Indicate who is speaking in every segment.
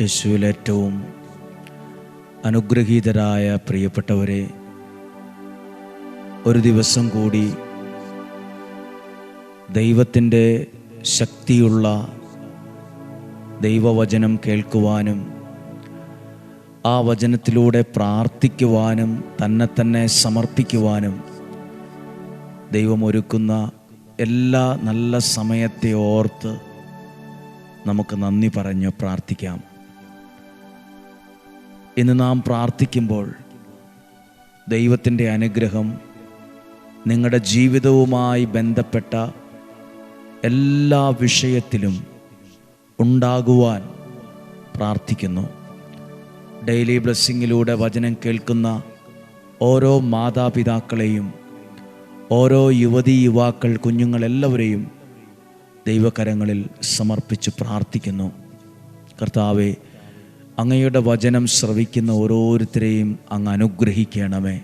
Speaker 1: യേശുവിൽ ഏറ്റവും അനുഗ്രഹീതരായ പ്രിയപ്പെട്ടവരെ ഒരു ദിവസം കൂടി ദൈവത്തിന്റെ ശക്തിയുള്ള ദൈവവചനം കേൾക്കുവാനും ആ വചനത്തിലൂടെ പ്രാർത്ഥിക്കുവാനും തന്നെ തന്നെ സമർപ്പിക്കുവാനും ദൈവമൊരുക്കുന്ന എല്ലാ നല്ല സമയത്തെ ഓർത്ത് നമുക്ക് നന്ദി പറഞ്ഞ് പ്രാർത്ഥിക്കാം. ഇന്ന് നാം പ്രാർത്ഥിക്കുമ്പോൾ ദൈവത്തിന്റെ അനുഗ്രഹം നിങ്ങളുടെ ജീവിതവുമായി ബന്ധപ്പെട്ട എല്ലാ വിഷയത്തിലും ഉണ്ടാകുവാൻ പ്രാർത്ഥിക്കുന്നു. ഡെയിലി ബ്ലെസ്സിങ്ങിലൂടെ വചനം കേൾക്കുന്ന ഓരോ മാതാപിതാക്കളെയും ഓരോ യുവതി യുവാക്കൾ കുഞ്ഞുങ്ങളെല്ലാവരെയും ദൈവകരങ്ങളിൽ സമർപ്പിച്ച് പ്രാർത്ഥിക്കുന്നു. കർത്താവെ അങ്ങയുടെ വചനം ശ്രവിക്കുന്ന ഓരോരുത്തരെയും അങ്ങ് അനുഗ്രഹിക്കണമേ.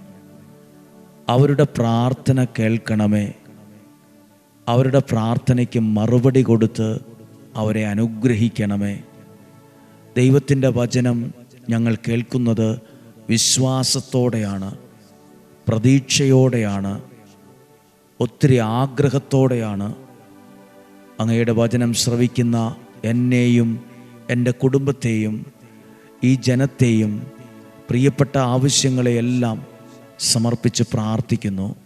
Speaker 1: അവരുടെ പ്രാർത്ഥന കേൾക്കണമേ. അവരുടെ പ്രാർത്ഥനയ്ക്ക് മറുപടി കൊടുത്ത് അവരെ അനുഗ്രഹിക്കണമേ. ദൈവത്തിന്റെ വചനം ഞങ്ങൾ കേൾക്കുന്നത് വിശ്വാസത്തോടെയാണ് പ്രതീക്ഷയോടെയാണ് ഒത്തിരി ആഗ്രഹത്തോടെയാണ്. അങ്ങയുടെ വചനം ശ്രവിക്കുന്ന എന്നെയും എന്റെ കുടുംബത്തെയും ഈ ജനത്തെയും പ്രിയപ്പെട്ട ആവശ്യങ്ങളെയെല്ലാം സമർപ്പിച്ച് പ്രാർത്ഥിക്കുന്നു.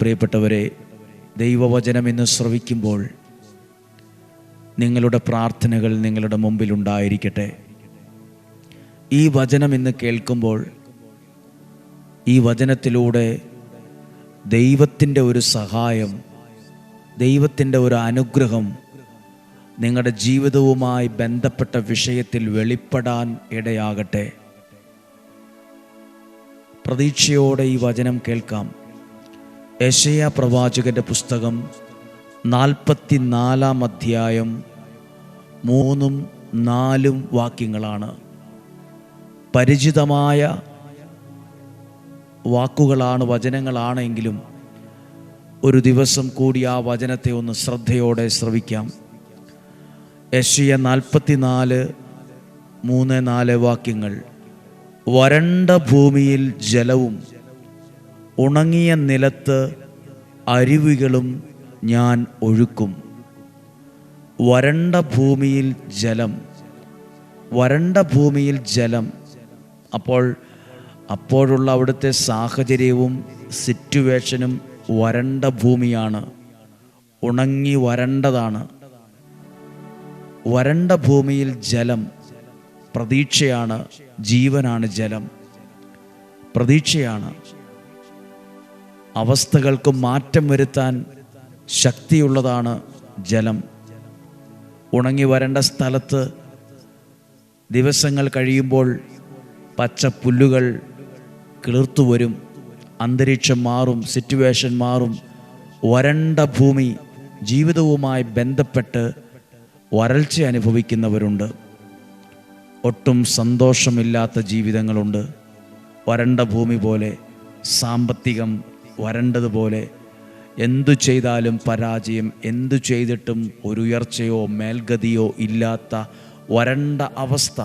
Speaker 1: പ്രിയപ്പെട്ടവരെ ദൈവവചനം ഇന്ന് ശ്രവിക്കുമ്പോൾ നിങ്ങളുടെ പ്രാർത്ഥനകൾ നിങ്ങളുടെ മുമ്പിൽ ഉണ്ടായിരിക്കട്ടെ. ഈ വചനം ഇന്ന് കേൾക്കുമ്പോൾ ഈ വചനത്തിലൂടെ ദൈവത്തിന്റെ ഒരു സഹായം ദൈവത്തിന്റെ ഒരു അനുഗ്രഹം നിങ്ങളുടെ ജീവിതവുമായി ബന്ധപ്പെട്ട വിഷയത്തിൽ വെളിപ്പെടാൻ ഇടയാകട്ടെ. പ്രതീക്ഷയോടെ ഈ വചനം കേൾക്കാം. യശയ പ്രവാചകന്റെ പുസ്തകം നാൽപ്പത്തിനാലാം അധ്യായം മൂന്നും നാലും വാക്യങ്ങളാണ്. പരിചിതമായ വാക്കുകളാണ് വചനങ്ങളാണെങ്കിലും ഒരു ദിവസം കൂടി ആ വചനത്തെ ഒന്ന് ശ്രദ്ധയോടെ ശ്രവിക്കാം. യശയ നാൽപ്പത്തിനാല് മൂന്ന് നാല് വാക്യങ്ങൾ. വരണ്ട ഭൂമിയിൽ ജലവും ഉണങ്ങിയ നിലത്ത് അരുവികളും ഞാൻ ഒഴുക്കും. വരണ്ട ഭൂമിയിൽ ജലം വരണ്ട ഭൂമിയിൽ ജലം. അപ്പോൾ അപ്പോഴുള്ള അവിടുത്തെ സാഹചര്യവും സിറ്റുവേഷനും വരണ്ട ഭൂമിയാണ്. ഉണങ്ങി വരണ്ടതാണ്. വരണ്ട ഭൂമിയിൽ ജലം പ്രതീക്ഷയാണ് ജീവനാണ് ജലം. പ്രതീക്ഷയാണ്. അവസ്ഥകൾക്ക് മാറ്റം വരുത്താൻ ശക്തിയുള്ളതാണ് ജലം. ഉണങ്ങി വരേണ്ട സ്ഥലത്ത് ദിവസങ്ങൾ കഴിയുമ്പോൾ പച്ച പുല്ലുകൾ കിളിർത്തു വരും അന്തരീക്ഷം മാറും സിറ്റുവേഷൻ മാറും. വരണ്ട ഭൂമി ജീവിതവുമായി ബന്ധപ്പെട്ട് വരൾച്ച അനുഭവിക്കുന്നവരുണ്ട്. ഒട്ടും സന്തോഷമില്ലാത്ത ജീവിതങ്ങളുണ്ട്. വരണ്ട ഭൂമി പോലെ സാമ്പത്തികം വരണ്ടതുപോലെ എന്തു ചെയ്താലും പരാജയം എന്തു ചെയ്തിട്ടും ഒരു ഉയർച്ചയോ മേൽഗതിയോ ഇല്ലാത്ത വരണ്ട അവസ്ഥ.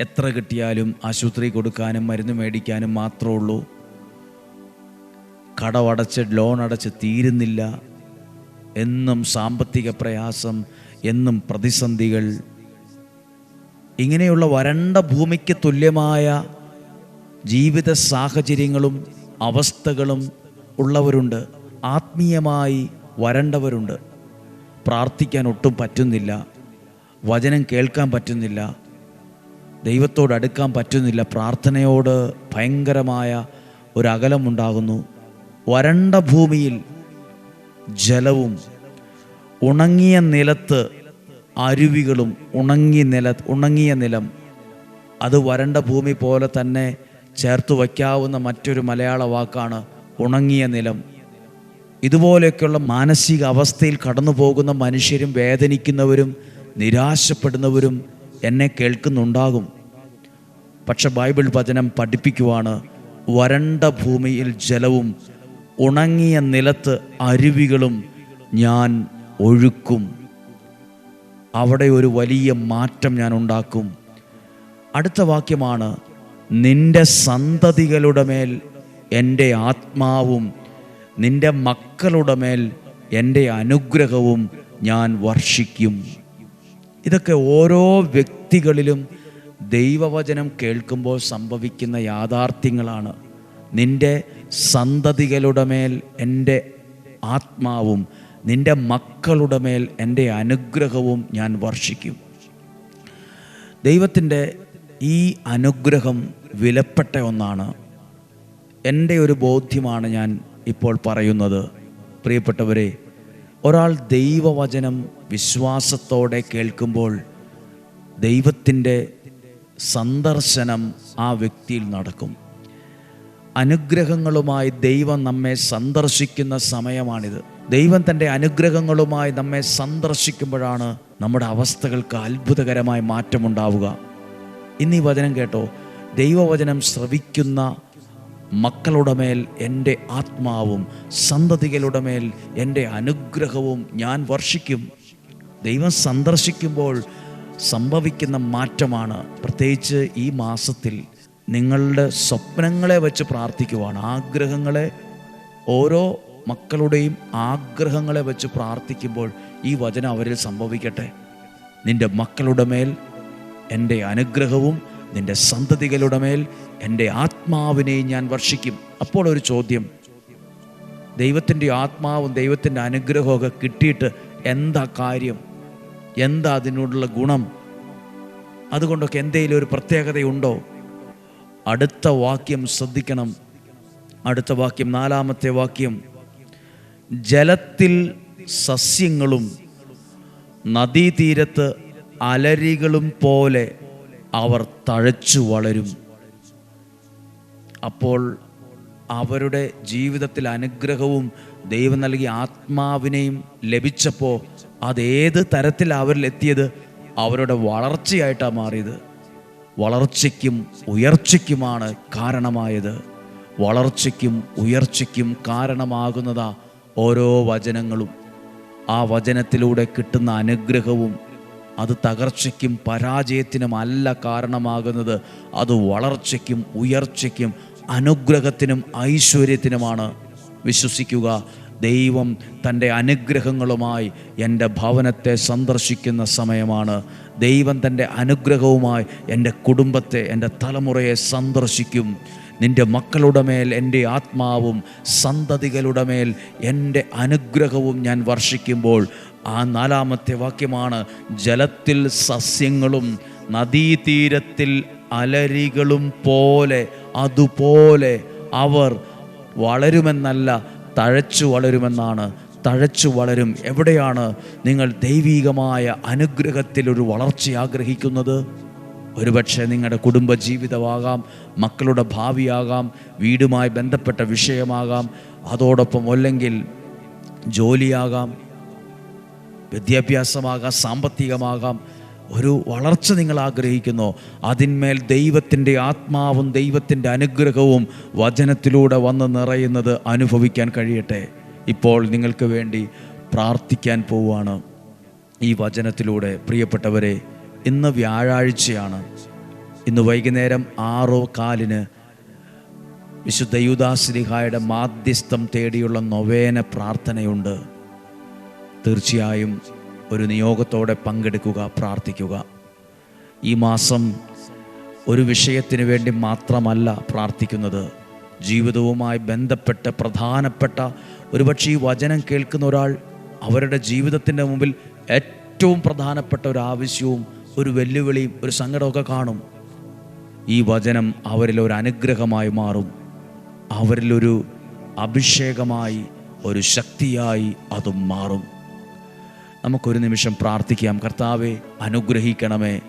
Speaker 1: എത്ര കിട്ടിയാലും ആശുപത്രി കൊടുക്കാനും മരുന്ന് മേടിക്കാനും മാത്രമേ ഉള്ളൂ. കടമടച്ച് ലോൺ അടച്ച് തീരുന്നില്ല. എന്നും സാമ്പത്തിക പ്രയാസം എന്നും പ്രതിസന്ധികൾ. ഇങ്ങനെയുള്ള വരണ്ട ഭൂമിക്ക് തുല്യമായ ജീവിത സാഹചര്യങ്ങളും അവസ്ഥകളും ഉള്ളവരുണ്ട്. ആത്മീയമായി വരണ്ടവരുണ്ട്. പ്രാർത്ഥിക്കാൻ ഒട്ടും പറ്റുന്നില്ല. വചനം കേൾക്കാൻ പറ്റുന്നില്ല. ദൈവത്തോട് അടുക്കാൻ പറ്റുന്നില്ല. പ്രാർത്ഥനയോട് ഭയങ്കരമായ ഒരകലമുണ്ടാകുന്നു വരണ്ട ഭൂമിയിൽ ജലവും ഉണങ്ങിയ നിലത്ത് അരുവികളും ഉണങ്ങിയ നില ഉണങ്ങിയ നിലം. അത് വരണ്ട ഭൂമി പോലെ തന്നെ ചേർത്ത് വയ്ക്കാവുന്ന മറ്റൊരു മലയാള വാക്കാണ് ഉണങ്ങിയ നിലം. ഇതുപോലെയൊക്കെയുള്ള മാനസിക അവസ്ഥയിൽ കടന്നു പോകുന്ന മനുഷ്യരും വേദനിക്കുന്നവരും നിരാശപ്പെടുന്നവരും എന്നെ കേൾക്കുന്നുണ്ടാകും. പക്ഷെ ബൈബിൾ വചനം പഠിപ്പിക്കുവാണ് വരണ്ട ഭൂമിയിൽ ജലവും ഉണങ്ങിയ നിലത്ത് അരുവികളും ഞാൻ ഒഴുക്കും. അവിടെ ഒരു വലിയ മാറ്റം ഞാൻ ഉണ്ടാക്കും. അടുത്ത വാക്യമാണ് നിന്റെ സന്തതികളുടെ മേൽ എന്റെ ആത്മാവും നിന്റെ മക്കളുടെ മേൽ എന്റെ അനുഗ്രഹവും ഞാൻ വർഷിക്കും. ഇതൊക്കെ ഓരോ വ്യക്തികളിലും ദൈവവചനം കേൾക്കുമ്പോൾ സംഭവിക്കുന്ന യാഥാർത്ഥ്യങ്ങളാണ്. നിന്റെ സന്തതികളുടെ മേൽ എന്റെ ആത്മാവും നിന്റെ മക്കളുടെ മേൽ എന്റെ അനുഗ്രഹവും ഞാൻ വർഷിക്കും. ദൈവത്തിന്റെ ഈ അനുഗ്രഹം വിലപ്പെട്ട ഒന്നാണ്. എന്റെ ഒരു ബോധ്യമാണ് ഞാൻ ഇപ്പോൾ പറയുന്നത്. പ്രിയപ്പെട്ടവരെ ഒരാൾ ദൈവവചനം വിശ്വാസത്തോടെ കേൾക്കുമ്പോൾ ദൈവത്തിന്റെ സന്ദർശനം ആ വ്യക്തിയിൽ നടക്കും. അനുഗ്രഹങ്ങളുമായി ദൈവം നമ്മെ സന്ദർശിക്കുന്ന സമയമാണിത്. ദൈവം തന്റെ അനുഗ്രഹങ്ങളുമായി നമ്മെ സന്ദർശിക്കുമ്പോഴാണ് നമ്മുടെ അവസ്ഥകൾക്ക് അത്ഭുതകരമായ മാറ്റമുണ്ടാവുക. ഇന്ന് വചനം കേട്ടോ ദൈവവചനം ശ്രവിക്കുന്ന മക്കളുടെ മേൽ എന്റെ ആത്മാവും സന്തതികളുടെ മേൽ എന്റെ അനുഗ്രഹവും ഞാൻ വർഷിക്കും. ദൈവം സന്ദർശിക്കുമ്പോൾ സംഭവിക്കുന്ന മാറ്റമാണ് പ്രത്യേകിച്ച് ഈ മാസത്തിൽ നിങ്ങളുടെ സ്വപ്നങ്ങളെ വെച്ച് പ്രാർത്ഥിക്കുവാണ് ആഗ്രഹങ്ങളെ ഓരോ മക്കളുടെയും ആഗ്രഹങ്ങളെ വെച്ച് പ്രാർത്ഥിക്കുമ്പോൾ ഈ വചനം അവരിൽ സംഭവിക്കട്ടെ. നിന്റെ മക്കളുടെ മേൽ എന്റെ അനുഗ്രഹവും നിന്റെ സന്തതികളുടെ മേൽ എന്റെ ആത്മാവിനെയും ഞാൻ വർഷിക്കും. അപ്പോൾ ഒരു ചോദ്യം ദൈവത്തിന്റെ ആത്മാവും ദൈവത്തിന്റെ അനുഗ്രഹമൊക്കെ കിട്ടിയിട്ട് എന്താ കാര്യം? എന്താ അതിനോടുള്ള ഗുണം? അതുകൊണ്ടൊക്കെ എന്തെങ്കിലും ഒരു പ്രത്യേകതയുണ്ടോ? അടുത്ത വാക്യം ശ്രദ്ധിക്കണം. അടുത്ത വാക്യം നാലാമത്തെ വാക്യം. ജലത്തിൽ സസ്യങ്ങളും നദീതീരത്ത് അലരികളും പോലെ അവർ തഴച്ചു വളരും. അപ്പോൾ അവരുടെ ജീവിതത്തിൽ അനുഗ്രഹവും ദൈവം നൽകിയ ആത്മാവിനെയും ലഭിച്ചപ്പോൾ അതേത് തരത്തിൽ അവരിൽ എത്തിയത് അവരുടെ വളർച്ചയായിട്ടാണ് മാറിയത്. വളർച്ചയ്ക്കും ഉയർച്ചയ്ക്കുമാണ് കാരണമായത്. വളർച്ചയ്ക്കും ഉയർച്ചയ്ക്കും കാരണമാകുന്നതാ ഓരോ വചനങ്ങളും. ആ വചനത്തിലൂടെ കിട്ടുന്ന അനുഗ്രഹവും അത് തകർച്ചയ്ക്കും പരാജയത്തിനും അല്ല കാരണമാകുന്നത്. അത് വളർച്ചയ്ക്കും ഉയർച്ചയ്ക്കും അനുഗ്രഹത്തിനും ഐശ്വര്യത്തിനുമാണ്. വിശ്വസിക്കുക ദൈവം തന്റെ അനുഗ്രഹങ്ങളുമായി എന്റെ ഭവനത്തെ സന്ദർശിക്കുന്ന സമയമാണ്. ദൈവം തന്റെ അനുഗ്രഹവുമായി എന്റെ കുടുംബത്തെ എന്റെ തലമുറയെ സന്ദർശിക്കും. നിന്റെ മക്കളുടെ മേൽ എന്റെ ആത്മാവും സന്തതികളുടെ മേൽ എന്റെ അനുഗ്രഹവും ഞാൻ വർഷിക്കുമ്പോൾ ആ നാലാമത്തെ വാക്യമാണ് ജലത്തിൽ സസ്യങ്ങളും നദീതീരത്തിൽ അലരികളും പോലെ അതുപോലെ അവർ വളരുമെന്നല്ല തഴച്ചു വളരുമെന്നാണ് തഴച്ചു വളരും. എവിടെയാണ് നിങ്ങൾ ദൈവീകമായ അനുഗ്രഹത്തിലൊരു വളർച്ച ആഗ്രഹിക്കുന്നത്? ഒരുപക്ഷെ നിങ്ങളുടെ കുടുംബ ജീവിതമാകാം മക്കളുടെ ഭാവിയാകാം വീടുമായി ബന്ധപ്പെട്ട വിഷയമാകാം അതോടൊപ്പം അല്ലെങ്കിൽ ജോലിയാകാം വിദ്യാഭ്യാസമാകാം സാമ്പത്തികമാകാം ഒരു വളർച്ച നിങ്ങൾ ആഗ്രഹിക്കുന്നു. അതിന്മേൽ ദൈവത്തിന്റെ ആത്മാവും ദൈവത്തിന്റെ അനുഗ്രഹവും വചനത്തിലൂടെ വന്ന് നിറയുന്നത് അനുഭവിക്കാൻ കഴിയട്ടെ. ഇപ്പോൾ നിങ്ങൾക്ക് വേണ്ടി പ്രാർത്ഥിക്കാൻ പോവുകയാണ്. ഈ വചനത്തിലൂടെ പ്രിയപ്പെട്ടവരെ ഇന്ന് വ്യാഴാഴ്ചയാണ്. ഇന്ന് വൈകുന്നേരം ആറോ കാലിന് വിശുദ്ധ യുദാസ്ലിഹായുടെ മാധ്യസ്ഥം തേടിയുള്ള നൊവേന പ്രാർത്ഥനയുണ്ട്. തീർച്ചയായും ഒരു നിയോഗത്തോടെ പങ്കെടുക്കുക പ്രാർത്ഥിക്കുക. ഈ മാസം ഒരു വിഷയത്തിന് വേണ്ടി മാത്രമല്ല പ്രാർത്ഥിക്കുന്നത്. ജീവിതവുമായി ബന്ധപ്പെട്ട് പ്രധാനപ്പെട്ട ഒരുപക്ഷെ ഈ വചനം കേൾക്കുന്ന ഒരാൾ അവരുടെ ജീവിതത്തിന്റെ മുമ്പിൽ ഏറ്റവും പ്രധാനപ്പെട്ട ഒരു ആവശ്യവും ഒരു വെല്ലുവിളിയും ഒരു സങ്കടമൊക്കെ കാണും. ഈ വചനം അവരിൽ ഒരു അനുഗ്രഹമായി മാറും. അവരിലൊരു അഭിഷേകമായി ഒരു ശക്തിയായി അതും മാറും. നമുക്കൊരു നിമിഷം പ്രാർത്ഥിക്കാം. കർത്താവെ അനുഗ്രഹിക്കണമേ.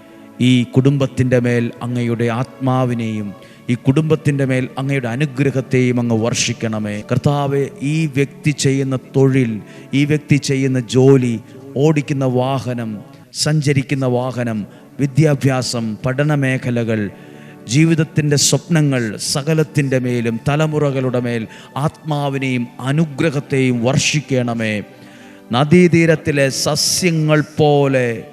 Speaker 1: ഈ കുടുംബത്തിന്റെ മേൽ അങ്ങയുടെ ആത്മാവിനെയും ഈ കുടുംബത്തിന്റെ മേൽ അങ്ങയുടെ അനുഗ്രഹത്തെയും അങ്ങ് വർഷിക്കണമേ. കർത്താവെ ഈ വ്യക്തി ചെയ്യുന്ന തൊഴിൽ ഈ വ്യക്തി ചെയ്യുന്ന ജോലി ഓടിക്കുന്ന വാഹനം സഞ്ചരിക്കുന്ന വാഹനം വിദ്യാഭ്യാസം പഠന മേഖലകൾ ജീവിതത്തിന്റെ സ്വപ്നങ്ങൾ സകലത്തിന്റെ മേലും തലമുറകളുടെ മേൽ ആത്മാവിനെയും അനുഗ്രഹത്തെയും വർഷിക്കണമേ. നദീതീരത്തിലെ സസ്യങ്ങൾ പോലെ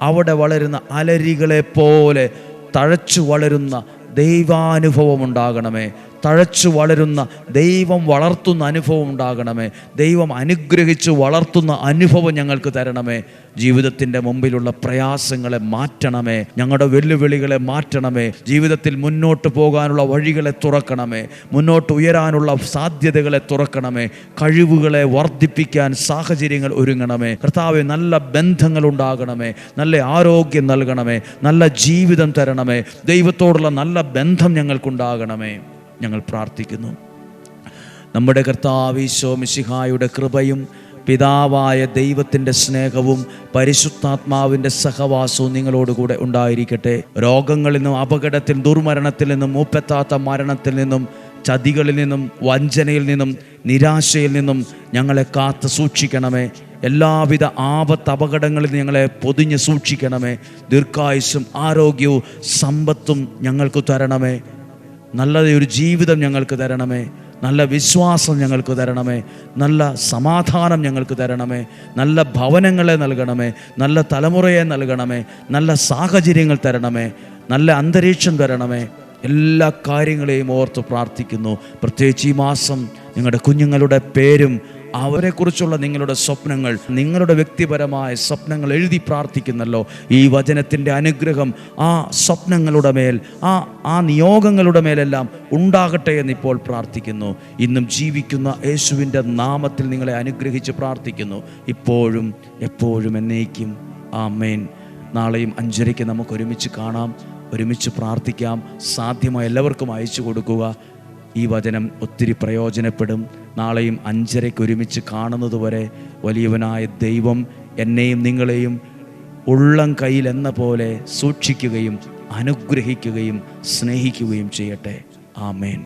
Speaker 1: അവിടെ വളരുന്ന അലരികളെ പോലെ തഴച്ചു വളരുന്ന ദൈവാനുഭവം ഉണ്ടാകണമേ. തഴച്ചു വളരുന്ന ദൈവം വളർത്തുന്ന അനുഭവം ഉണ്ടാകണമേ. ദൈവം അനുഗ്രഹിച്ച് വളർത്തുന്ന അനുഭവം ഞങ്ങൾക്ക് തരണമേ. ജീവിതത്തിന്റെ മുമ്പിലുള്ള പ്രയാസങ്ങളെ മാറ്റണമേ. ഞങ്ങളുടെ വെല്ലുവിളികളെ മാറ്റണമേ. ജീവിതത്തിൽ മുന്നോട്ട് പോകാനുള്ള വഴികളെ തുറക്കണമേ. മുന്നോട്ട് ഉയരാനുള്ള സാധ്യതകളെ തുറക്കണമേ. കഴിവുകളെ വർദ്ധിപ്പിക്കാൻ സാഹചര്യങ്ങൾ ഒരുങ്ങണമേ. കർത്താവ് നല്ല ബന്ധങ്ങൾ ഉണ്ടാകണമേ. നല്ല ആരോഗ്യം നൽകണമേ. നല്ല ജീവിതം തരണമേ. ദൈവത്തോടുള്ള നല്ല ബന്ധം ഞങ്ങൾക്കുണ്ടാകണമേ. ഞങ്ങൾ പ്രാർത്ഥിക്കുന്നു. നമ്മുടെ കർത്താവീശോ മിശിഹായുടെ കൃപയും പിതാവായ ദൈവത്തിന്റെ സ്നേഹവും പരിശുദ്ധാത്മാവിന്റെ സഹവാസവും നിങ്ങളോടുകൂടെ ഉണ്ടായിരിക്കട്ടെ. രോഗങ്ങളിൽ നിന്നും അപകടത്തിൽ ദുർമരണത്തിൽ നിന്നും മൂപ്പെത്താത്ത മരണത്തിൽ നിന്നും ചതികളിൽ നിന്നും വഞ്ചനയിൽ നിന്നും നിരാശയിൽ നിന്നും ഞങ്ങളെ കാത്തു സൂക്ഷിക്കണമേ. എല്ലാവിധ ആപത്ത് അപകടങ്ങളിൽ ഞങ്ങളെ പൊതിഞ്ഞ് സൂക്ഷിക്കണമേ. ദീർഘായുസ്സും ആരോഗ്യവും സമ്പത്തും ഞങ്ങൾക്ക് തരണമേ. നല്ല ഒരു ജീവിതം ഞങ്ങൾക്ക് തരണമേ. നല്ല വിശ്വാസം ഞങ്ങൾക്ക് തരണമേ. നല്ല സമാധാനം ഞങ്ങൾക്ക് തരണമേ. നല്ല ഭവനങ്ങളെ നൽകണമേ. നല്ല തലമുറയെ നൽകണമേ. നല്ല സാഹചര്യങ്ങൾ തരണമേ. നല്ല അന്തരീക്ഷം തരണമേ. എല്ലാ കാര്യങ്ങളെയും ഓർത്ത് പ്രാർത്ഥിക്കുന്നു. പ്രത്യേകിച്ച് ഈ മാസം നിങ്ങളുടെ കുഞ്ഞുങ്ങളുടെ പേരും അവരെക്കുറിച്ചുള്ള നിങ്ങളുടെ സ്വപ്നങ്ങൾ നിങ്ങളുടെ വ്യക്തിപരമായ സ്വപ്നങ്ങൾ എഴുതി പ്രാർത്ഥിക്കുന്നല്ലോ. ഈ വചനത്തിന്റെ അനുഗ്രഹം ആ സ്വപ്നങ്ങളുടെ മേൽ ആ ആ നിയോഗങ്ങളുടെ മേലെല്ലാം ഉണ്ടാകട്ടെ എന്നിപ്പോൾ പ്രാർത്ഥിക്കുന്നു. ഇന്നും ജീവിക്കുന്ന യേശുവിന്റെ നാമത്തിൽ നിങ്ങളെ അനുഗ്രഹിച്ച് പ്രാർത്ഥിക്കുന്നു. ഇപ്പോഴും എപ്പോഴും എന്നേക്കും. ആ മേൻ നാളെയും അഞ്ചരയ്ക്ക് നമുക്ക് ഒരുമിച്ച് കാണാം ഒരുമിച്ച് പ്രാർത്ഥിക്കാം. സാധ്യമായ എല്ലാവർക്കും അയച്ചു കൊടുക്കുക. ഈ വചനം ഒത്തിരി പ്രയോജനപ്പെടും. നാളെയും അഞ്ചരയ്ക്ക് ഒരുമിച്ച് കാണുന്നത് വരെ വലിയവനായ ദൈവം എന്നെയും നിങ്ങളെയും ഉള്ളം കയ്യിൽ എന്ന പോലെ സൂക്ഷിക്കുകയും അനുഗ്രഹിക്കുകയും സ്നേഹിക്കുകയും ചെയ്യട്ടെ. ആമേൻ.